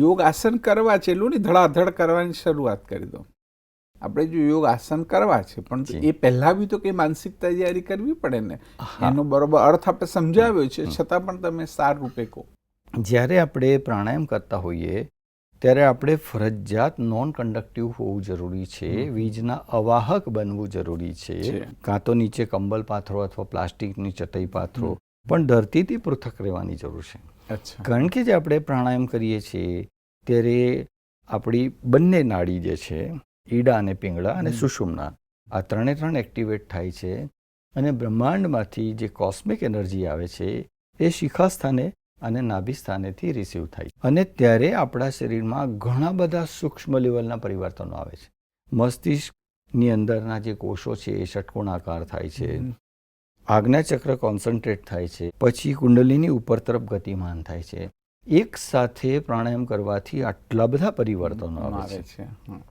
યોગ આસન કરવા છે એટલું નહીં ધડાધડ કરવાની શરૂઆત કરી દો. આપણે જો યોગ આસન કરવા છે પણ એ પહેલા બી તો કંઈ માનસિક તૈયારી કરવી પડે ને. એનો બરોબર અર્થ આપણે સમજાવ્યો છે છતાં પણ તમે સાર રૂપે કહો. જ્યારે આપણે પ્રાણાયામ કરતા હોઈએ ત્યારે આપણે ફરજિયાત નોન કન્ડક્ટિવ હોવું જરૂરી છે વીજના અવાહક બનવું જરૂરી છે. કાં તો નીચે કંબલ પાથરો અથવા પ્લાસ્ટિકની ચટઈ પાથરો. પણ ધરતીથી પૃથક રહેવાની જરૂર છે. કારણ કે જે આપણે પ્રાણાયામ કરીએ છીએ ત્યારે આપણી બંને નાડી જે છે ઈડા અને પિંગળા અને સુષુમના આ ત્રણે ત્રણ એક્ટિવેટ થાય છે અને બ્રહ્માંડમાંથી જે કોસ્મિક એનર્જી આવે છે એ શિખા સ્થાને અને નાભી સ્થાનેથી રિસીવ થાય છે. અને ત્યારે આપણા શરીરમાં ઘણા બધા સૂક્ષ્મ લેવલના પરિવર્તનો આવે છે. મસ્તિષ્કની અંદરના જે કોષો છે એ ષટકોણાકાર થાય છે. આજ્ઞાચક્ર કોન્સન્ટ્રેટ થાય છે પછી કુંડલીની ઉપર તરફ ગતિમાન થાય છે એક સાથે પ્રાણાયામ કરવાથી આટલા બધા પરિવર્તનો આવે છે.